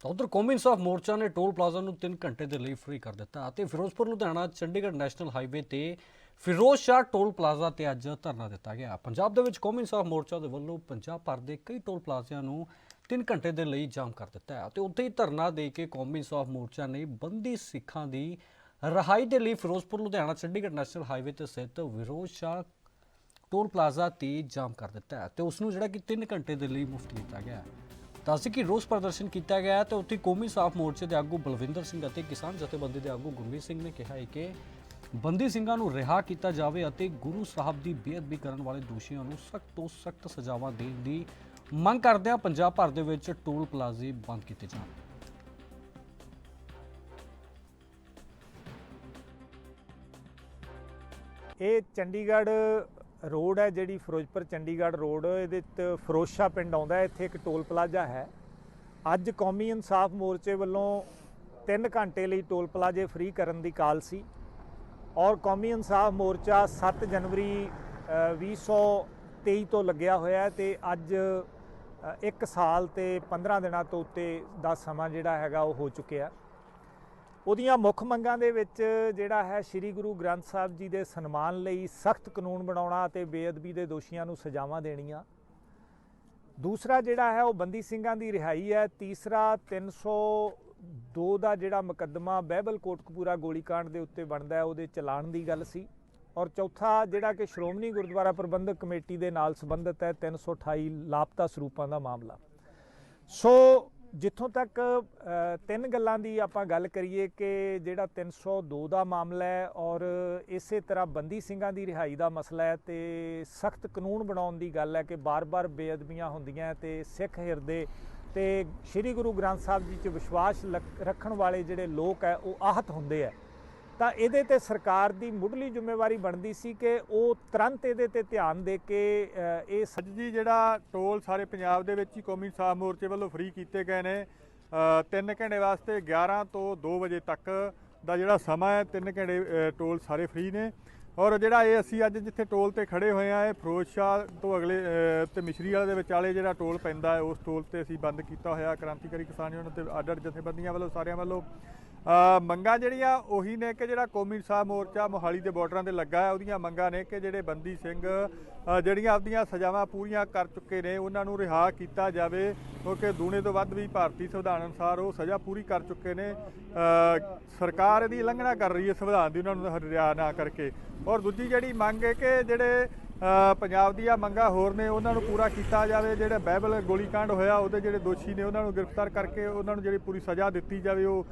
ਤਾਂ ਉਧਰ ਕੌਮੀ ਇਨਸਾਫ ਮੋਰਚਾ ਨੇ ਟੋਲ ਪਲਾਜ਼ਾ ਨੂੰ 3 ਘੰਟੇ ਦੇ ਲਈ ਫ੍ਰੀ ਕਰ ਦਿੱਤਾ ਅਤੇ ਫਿਰੋਜ਼ਪੁਰ, ਲੁਧਿਆਣਾ, ਚੰਡੀਗੜ੍ਹ ਨੈਸ਼ਨਲ ਹਾਈਵੇ ਤੇ ਫਿਰੋਜ਼ ਸ਼ਾਹ ਟੋਲ ਪਲਾਜ਼ਾ ਤੇ ਅੱਜ ਧਰਨਾ ਦਿੱਤਾ ਗਿਆ। ਪੰਜਾਬ ਦੇ ਵਿੱਚ ਕੌਮੀ ਇਨਸਾਫ ਮੋਰਚਾ ਦੇ ਵੱਲੋਂ ਪੰਜਾਬ ਭਰ ਦੇ ਕਈ ਟੋਲ ਪਲਾਜ਼ਿਆਂ ਨੂੰ 3 ਘੰਟੇ ਦੇ ਲਈ ਜਾਮ ਕਰ ਦਿੱਤਾ ਹੈ ਤੇ ਉੱਥੇ ਹੀ ਧਰਨਾ ਦੇ ਕੇ ਕੌਮੀ ਇਨਸਾਫ ਮੋਰਚਾ ਨੇ ਬੰਦੀ ਸਿੱਖਾਂ ਦੀ ਰਹਾਈ ਦੇ ਲਈ ਫਿਰੋਜ਼ਪੁਰ, ਲੁਧਿਆਣਾ, ਚੰਡੀਗੜ੍ਹ ਨੈਸ਼ਨਲ ਹਾਈਵੇ ਤੇ ਸਥਿਤ ਫਿਰੋਜ਼ ਸ਼ਾਹ ਟੋਲ ਪਲਾਜ਼ਾ ਤੇ ਜਾਮ ਕਰ ਦਿੱਤਾ ਹੈ ਤੇ ਉਸ ਨੂੰ ਜਿਹੜਾ ਕਿ 3 ਘੰਟੇ ਦੇ ਲਈ ਮੁਫਤ ਕੀਤਾ ਗਿਆ ਹੈ। ਦੱਸਦੇ ਕਿ ਰੋਸ ਪ੍ਰਦਰਸ਼ਨ ਕੀਤਾ ਗਿਆ ਤੇ ਉੱਥੇ ਕੌਮੀ ਸਾਫ਼ ਮੋਰਚੇ ਦੇ ਆਗੂ ਬਲਵਿੰਦਰ ਸਿੰਘ ਅਤੇ ਕਿਸਾਨ ਜਥੇਬੰਦੀ ਦੇ ਆਗੂ ਗੁਰਮੀਤ ਸਿੰਘ ਨੇ ਕਿਹਾ ਹੈ ਕਿ ਬੰਦੀ ਸਿੰਘਾਂ ਨੂੰ ਰਿਹਾ ਕੀਤਾ ਜਾਵੇ ਅਤੇ ਗੁਰੂ ਸਾਹਿਬ ਦੀ ਬੇਅਦਬੀ ਕਰਨ ਵਾਲੇ ਦੋਸ਼ੀਆਂ ਨੂੰ ਸਖਤ ਤੋਂ ਸਖਤ ਸਜ਼ਾਵਾਂ ਦੇਣ ਦੀ ਮੰਗ ਕਰਦਿਆਂ ਪੰਜਾਬ ਭਰ ਦੇ ਵਿੱਚ ਟੋਲ ਪਲਾਜ਼ੇ ਬੰਦ ਕੀਤੇ ਜਾਣ। ਇਹ ਚੰਡੀਗੜ੍ਹ ਰੋਡ ਹੈ ਜਿਹੜੀ ਫਿਰੋਜ਼ਪੁਰ ਚੰਡੀਗੜ੍ਹ ਰੋਡ ਇਹਦੇ ਤੇ ਫਿਰੋਜ਼ਸ਼ਾ ਪਿੰਡ ਆਉਂਦਾ ਇੱਥੇ ਇੱਕ ਟੋਲ ਪਲਾਜ਼ਾ ਹੈ। ਅੱਜ ਕੌਮੀ ਇਨਸਾਫ ਮੋਰਚੇ ਵੱਲੋਂ 3 ਘੰਟੇ ਲਈ ਟੋਲ ਪਲਾਜ਼ੇ ਫ੍ਰੀ ਕਰਨ ਦੀ ਕਾਲ ਸੀ ਔਰ ਕੌਮੀ ਇਨਸਾਫ ਮੋਰਚਾ 7 ਜਨਵਰੀ ਅ, 2023 ਤੋਂ ਲੱਗਿਆ ਹੋਇਆ ਹੈ ਤੇ ਅੱਜ 1 ਸਾਲ ਤੇ 15 ਦਿਨਾਂ ਤੋਂ ਉੱਤੇ ਦਾ ਸਮਾਂ ਜਿਹੜਾ ਹੈਗਾ ਉਹ ਹੋ ਚੁੱਕਿਆ। ਉਹਦੀਆਂ ਮੁੱਖ ਮੰਗਾਂ ਦੇ ਵਿੱਚ ਜਿਹੜਾ ਹੈ ਸ੍ਰੀ ਗੁਰੂ ਗ੍ਰੰਥ ਸਾਹਿਬ ਜੀ ਦੇ ਸਨਮਾਨ ਲਈ ਸਖਤ ਕਾਨੂੰਨ ਬਣਾਉਣਾ ਅਤੇ ਬੇਅਦਬੀ ਦੇ ਦੋਸ਼ੀਆਂ ਨੂੰ ਸਜ਼ਾਵਾਂ ਦੇਣੀਆਂ। ਦੂਸਰਾ ਜਿਹੜਾ ਹੈ ਉਹ ਬੰਦੀ ਸਿੰਘਾਂ ਦੀ ਰਿਹਾਈ ਹੈ। ਤੀਸਰਾ 302 ਦਾ ਜਿਹੜਾ ਮੁਕੱਦਮਾ ਬਹਿਬਲ ਕੋਟਕਪੂਰਾ ਗੋਲੀकांड ਦੇ ਉੱਤੇ ਬਣਦਾ ਹੈ, ਉਹਦੇ ਚਲਾਣ ਦੀ ਗੱਲ ਸੀ। ਔਰ ਚੌਥਾ, ਜਿਹੜਾ ਕਿ ਸ਼੍ਰੋਮਣੀ ਗੁਰਦੁਆਰਾ ਪ੍ਰਬੰਧਕ ਕਮੇਟੀ ਦੇ ਨਾਲ ਸੰਬੰਧਿਤ ਹੈ 328 ਲਾਪਤਾ ਸਰੂਪਾਂ ਦਾ ਮਾਮਲਾ। ਸੋ ਜਿੱਥੋਂ ਤੱਕ ਤਿੰਨ ਗੱਲਾਂ ਦੀ ਆਪਾਂ ਗੱਲ ਕਰੀਏ ਕਿ ਜਿਹੜਾ 302 ਦਾ ਮਾਮਲਾ ਹੈ ਔਰ ਇਸੇ ਤਰ੍ਹਾਂ ਬੰਦੀ ਸਿੰਘਾਂ ਦੀ ਰਿਹਾਈ ਦਾ ਮਸਲਾ ਹੈ ਤੇ ਸਖਤ ਕਾਨੂੰਨ ਬਣਾਉਣ ਦੀ ਗੱਲ ਹੈ ਕਿ ਬਾਰ-ਬਾਰ ਬੇਅਦਬੀਆਂ ਹੁੰਦੀਆਂ ਤੇ ਸਿੱਖ ਹਿਰਦੇ ਤੇ ਸ੍ਰੀ ਗੁਰੂ ਗ੍ਰੰਥ ਸਾਹਿਬ ਜੀ 'ਚ ਵਿਸ਼ਵਾਸ ਲਕ- ਰੱਖਣ ਵਾਲੇ ਜਿਹੜੇ ਲੋਕ ਹੈ ਉਹ ਆਹਤ ਹੁੰਦੇ ਹੈ। ਤਾਂ ਇਹਦੇ ਤੇ ਸਰਕਾਰ ਦੀ ਮੁੱਢਲੀ ਜ਼ਿੰਮੇਵਾਰੀ ਬਣਦੀ ਸੀ ਕਿ ਉਹ ਤੁਰੰਤ ਇਹਦੇ ਤੇ ਧਿਆਨ ਦੇ ਕੇ ਇਹ ਸ- ਅੱਜ ਜੀ ਜਿਹੜਾ ਟੋਲ ਸਾਰੇ ਪੰਜਾਬ ਦੇ ਵਿੱਚ ਹੀ ਕੌਮੀ ਇਨਸਾਫ ਮੋਰਚੇ ਵੱਲੋਂ ਫ੍ਰੀ ਕੀਤੇ ਗਏ ਨੇ 3 ਘੰਟੇ ਵਾਸਤੇ 11 ਤੋਂ 2 ਵਜੇ ਤੱਕ ਦਾ ਜਿਹੜਾ ਸਮਾਂ ਹੈ 3 ਘੰਟੇ ਟੋਲ ਸਾਰੇ ਫ੍ਰੀ ਨੇ। ਔਰ ਜਿਹੜਾ ਇਹ ਅਸੀਂ ਅੱਜ ਜਿੱਥੇ ਟੋਲ ਤੇ ਖੜੇ ਹੋਏ ਆ ਇਹ ਫਿਰੋਜ਼ਸ਼ਾਹ ਤੋਂ ਅਗਲੇ ਅ, ਤੇ ਮਿਸ਼ਰੀ ਵਾਲੇ ਦੇ ਵਿਚਾਲੇ ਜਿਹੜਾ ਟੋਲ ਪੈਂਦਾ ਹੈ ਉਸ ਟੋਲ ਤੇ ਅਸੀਂ ਬੰਦ ਕੀਤਾ ਹੋਇਆ। ਕ੍ਰਾਂਤੀਕਾਰੀ ਕਿਸਾਨ ਯੂਨੀਅਨ ਤੇ ਅੱਡ ਅੱਡ ਜਥੇਬੰਦੀਆਂ ਵੱਲੋਂ ਸਾਰਿਆਂ ਵੱਲੋਂ ਮੰਗਾਂ ਜਿਹੜੀਆਂ ਉਹੀ ਨੇ ਕਿ ਜਿਹੜਾ ਕੌਮੀ ਇਨਸਾਫ ਮੋਰਚਾ ਮੋਹਾਲੀ ਦੇ ਬਾਰਡਰਾਂ ਤੇ ਲੱਗਾ ਹੈ, ਉਹਦੀਆਂ ਮੰਗਾਂ ਨੇ ਕਿ ਜਿਹੜੇ ਬੰਦੀ ਸਿੰਘ ਜਿਹੜੀਆਂ ਆਪਦੀਆਂ ਸਜ਼ਾਵਾਂ ਪੂਰੀਆਂ ਕਰ ਚੁੱਕੇ ਨੇ, ਉਹਨਾਂ ਨੂੰ ਰਿਹਾ ਕੀਤਾ ਜਾਵੇ, ਕਿਉਂਕਿ ਦੂਣੇ ਤੋਂ ਵੱਧ ਵੀ ਭਾਰਤੀ ਸੰਵਿਧਾਨ ਅਨੁਸਾਰ ਉਹ ਸਜ਼ਾ ਪੂਰੀ ਕਰ ਚੁੱਕੇ ਨੇ। ਸਰਕਾਰ ਇਹਦੀ ਉਲੰਘਣਾ ਕਰ ਰਹੀ ਹੈ ਸੰਵਿਧਾਨ ਦੀ, ਉਹਨਾਂ ਨੂੰ ਰਿਹਾ ਨਾ ਕਰਕੇ। ਔਰ ਦੂਜੀ ਜਿਹੜੀ ਮੰਗ ਹੈ ਕਿ ਜਿਹੜੇ ਪੰਜਾਬ ਦੀਆਂ ਮੰਗਾਂ ਹੋਰ ਨੇ, ਉਹਨਾਂ ਨੂੰ ਪੂਰਾ ਕੀਤਾ ਜਾਵੇ, ਜਿਹੜੇ ਬਾਈਬਲ ਗੋਲੀकांड ਹੋਇਆ, ਉਹਦੇ ਜਿਹੜੇ ਦੋਸ਼ੀ ਨੇ, ਉਹਨਾਂ ਨੂੰ ਗ੍ਰਿਫਤਾਰ ਕਰਕੇ ਉਹਨਾਂ ਨੂੰ ਜਿਹੜੀ ਪੂਰੀ ਸਜ਼ਾ ਦਿੱਤੀ ਜਾਵੇ, ਉਹ